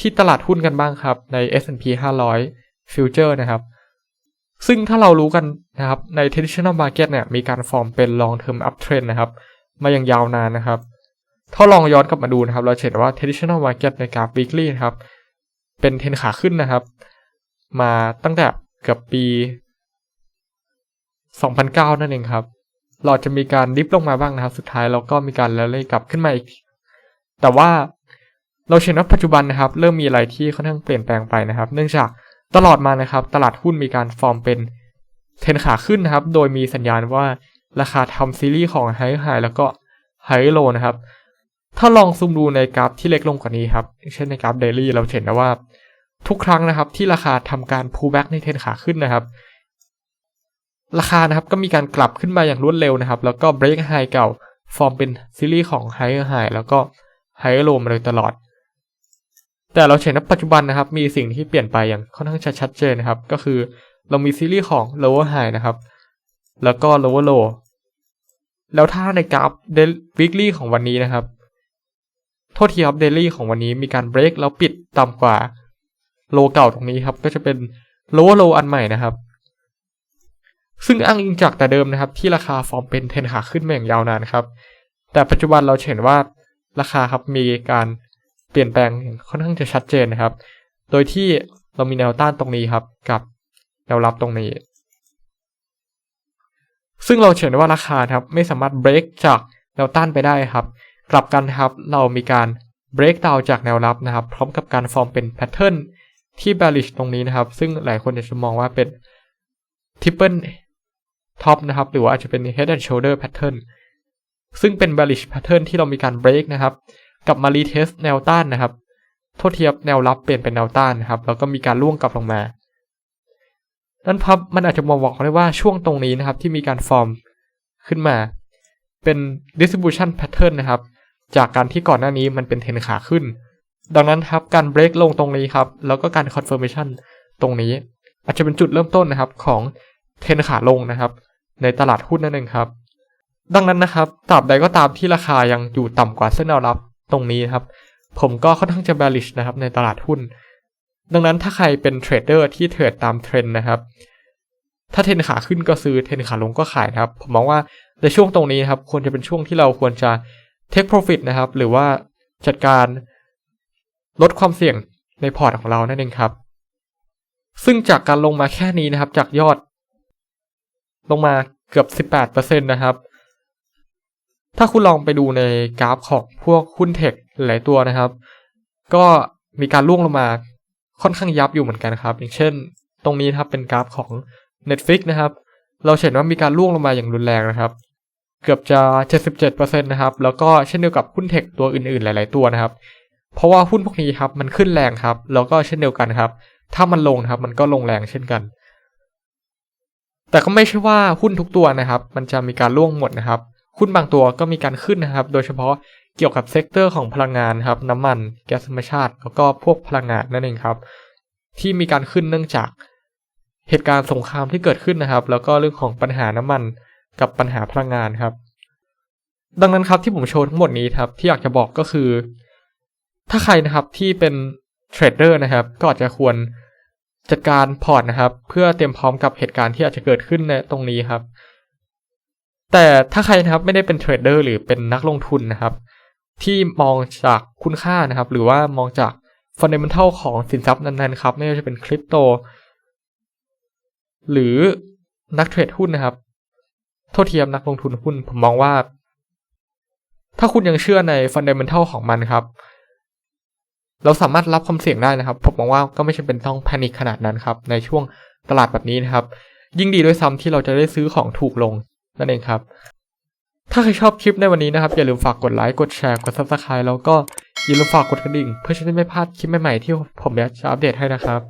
ที่ตลาดหุ้นกันบ้างครับใน S&P 500 Future นะครับ ซึ่งถ้าเรารู้กันนะครับใน traditional market เนี่ยมีการฟอร์มเป็น long term uptrend นะครับมาอย่างยาวนานนะครับ ถ้าลองย้อนกลับมาดูนะครับ เราเห็นว่า traditional market ในกราฟ weekly นะครับ เป็นเทรนขาขึ้นนะครับ มาตั้งแต่เกือบปี 2009 นั่นเองครับเราจะมีการดิฟลงมาบ้างนะครับ สุดท้ายเราก็มีการแล้วเลยกลับขึ้นมาอีก แต่ว่า เราเห็นว่าปัจจุบันนะครับ เริ่มมีอะไรที่ค่อนข้างเปลี่ยนแปลงไปนะครับ เนื่องจากตลอดมานะครับ ตลาดหุ้นมีการฟอร์มเป็นเทนขาขึ้นนะครับ โดยมีสัญญาณว่าราคาทำซีรีส์ของไฮไฮแล้วก็ไฮโลนะครับ ถ้าลองซูมดูในกราฟที่เล็กลงกว่านี้ครับ เช่นในกราฟเดลี่เราเห็นนะว่า ทุกครั้งนะครับ ที่ราคาทำการ pull back ในเทนขาขึ้นนะครับ ราคานะครับก็มีการกลับขึ้นมาอย่างรวดเร็วนะครับ แล้วก็ break high เก่าฟอร์มเป็นซีรีส์ของ higher high แล้วก็ higher low มาโดยตลอด แต่เราเห็นว่าปัจจุบันนะครับ มีสิ่งที่เปลี่ยนไปอย่างค่อนข้างชัดเจนนะครับ ก็คือเรามีซีรีส์ของ lower high นะครับ แล้วก็ lower low แล้วถ้าในกราฟ weekly ของวันนี้นะครับ โทษทีครับ daily ของวันนี้มีการ break แล้วปิดต่ำกว่าโลเก่าตรงนี้ครับ ก็จะเป็น lower low อันใหม่นะครับ ซึ่งอ้างอิงจากแต่เดิมนะครับ ที่ราคาฟอร์มเป็นเทรนขาขึ้นมาอย่างยาวนานครับ แต่ปัจจุบันเราเห็นว่าราคาครับมีการ เปลี่ยนแปลงอย่างค่อนข้างจะชัดเจนนะครับ โดยที่เรามีแนวต้านตรงนี้ครับ กับแนวรับตรงนี้ ซึ่งเราเห็นว่าราคาครับไม่สามารถ break จากแนวต้านไปได้ครับ กลับกันครับเรามีการ break down จากแนวรับนะครับ พร้อมกับการฟอร์มเป็น pattern ที่ bearish ตรงนี้นะครับ ซึ่งหลายคนจะมองว่าเป็น triple top นะครับ หรือว่าอาจจะเป็น head and shoulder pattern ซึ่งเป็น bearish pattern ที่เรามีการ break นะครับ กับมา retest แนวต้านนะครับโทษทีครับแนวรับเปลี่ยนเป็นแนวต้านนะครับ แล้วก็มีการล่วงกลับลงมานั่นพับมันอาจจะมองบอกได้ว่าช่วงตรงนี้นะครับ ที่มีการฟอร์มขึ้นมา เป็น distribution pattern นะครับ จากการที่ก่อนหน้านี้มันเป็นเทนขาขึ้น ดังนั้นครับการ break ลงตรงนี้ครับ แล้วก็การ confirmation ตรงนี้ อาจจะเป็นจุดเริ่มต้นนะครับของเทนขาลงนะครับ ในตลาดหุ้นนั่นเองครับ ดังนั้นนะครับตราบใดก็ตามที่ราคายังอยู่ต่ำกว่าเส้นแนวรับ ตรงนี้ครับ ผมก็ค่อนข้างจะ bearish นะครับในตลาดหุ้น ดังนั้นถ้าใครเป็นเทรดเดอร์ที่เทรดตามเทรนด์นะครับ ถ้าเทรนขาขึ้นก็ซื้อเทรนขาลงก็ขายนะครับ ผมมองว่าในช่วงตรงนี้ครับควรจะเป็นช่วงที่เราควรจะ take profit นะครับ หรือว่าจัดการลดความเสี่ยงในพอร์ตของเรานั่นเองครับ ซึ่งจากการลงมาแค่นี้นะครับ จากยอด ลงมาเกือบ 18%นะครับ ถ้าคุณลองไปดูในกราฟของพวกหุ้นเทคหลายตัวนะครับ ก็มีการล่วงลงมาค่อนข้างยับอยู่เหมือนกันครับ อย่างเช่น ตรงนี้นะครับเป็นกราฟของ Netflix นะครับ เราเห็นว่ามีการล่วงลงมาอย่างรุนแรงนะครับ เกือบจะ 77%นะครับ แล้วก็เช่นเดียวกับหุ้นเทคตัวอื่นๆ หลาย ๆ ตัวนะครับ เพราะว่าหุ้นพวกนี้ครับมันขึ้นแรงครับ แล้วก็เช่นเดียวกันครับ ถ้ามันลงครับมันก็ลงแรงเช่นกัน แต่ก็ไม่ใช่ว่าหุ้นทุกตัวนะครับ มันจะมีการล่วงหมดนะครับ หุ้นบางตัวก็มีการขึ้นนะครับ โดยเฉพาะเกี่ยวกับเซกเตอร์ของพลังงานครับ น้ำมัน แก๊สธรรมชาติ แล้วก็พวกพลังงานนั่นเองครับ ที่มีการขึ้นเนื่องจากเหตุการณ์สงครามที่เกิดขึ้นนะครับ แล้วก็เรื่องของปัญหาน้ำมันกับปัญหาพลังงานครับ ดังนั้นครับที่ผมโชว์ทั้งหมดนี้ครับที่อยากจะบอกก็คือ ถ้าใครนะครับที่เป็นเทรดเดอร์นะครับ ก็อาจจะควรจัดการพอร์ตนะครับ เพื่อเตรียมพร้อมกับเหตุการณ์ที่อาจจะเกิดขึ้นในตรงนี้ครับ แต่ถ้าใครนะครับไม่ได้เป็นเทรดเดอร์หรือเป็นนักลงทุนนะครับ ที่มองจากคุณค่านะครับ หรือว่ามองจากฟันเดเมนทัลของสินทรัพย์นั้นๆครับ ไม่ว่าจะเป็นคริปโต หรือนักเทรดหุ้นนะครับโทษทีครับนักลงทุนหุ้น ผมมองว่า ถ้าคุณยังเชื่อในฟันเดเมนทัลของมันครับ เราสามารถรับความเสี่ยงได้นะครับ ผมมองว่าก็ไม่จำเป็นต้องแพนิคขนาดนั้นครับ ในช่วงตลาดแบบนี้นะครับ ยิ่งดีด้วยซ้ำที่เราจะได้ซื้อของถูกลง นั่นเองครับ ถ้าใครชอบคลิปในวันนี้นะครับ อย่าลืมฝากกดไลค์กดแชร์กด subscribe แล้วก็อย่าลืมฝากกดกระดิ่ง เพื่อจะได้ไม่พลาดคลิปใหม่ๆที่ผมจะอัปเดตให้นะครับ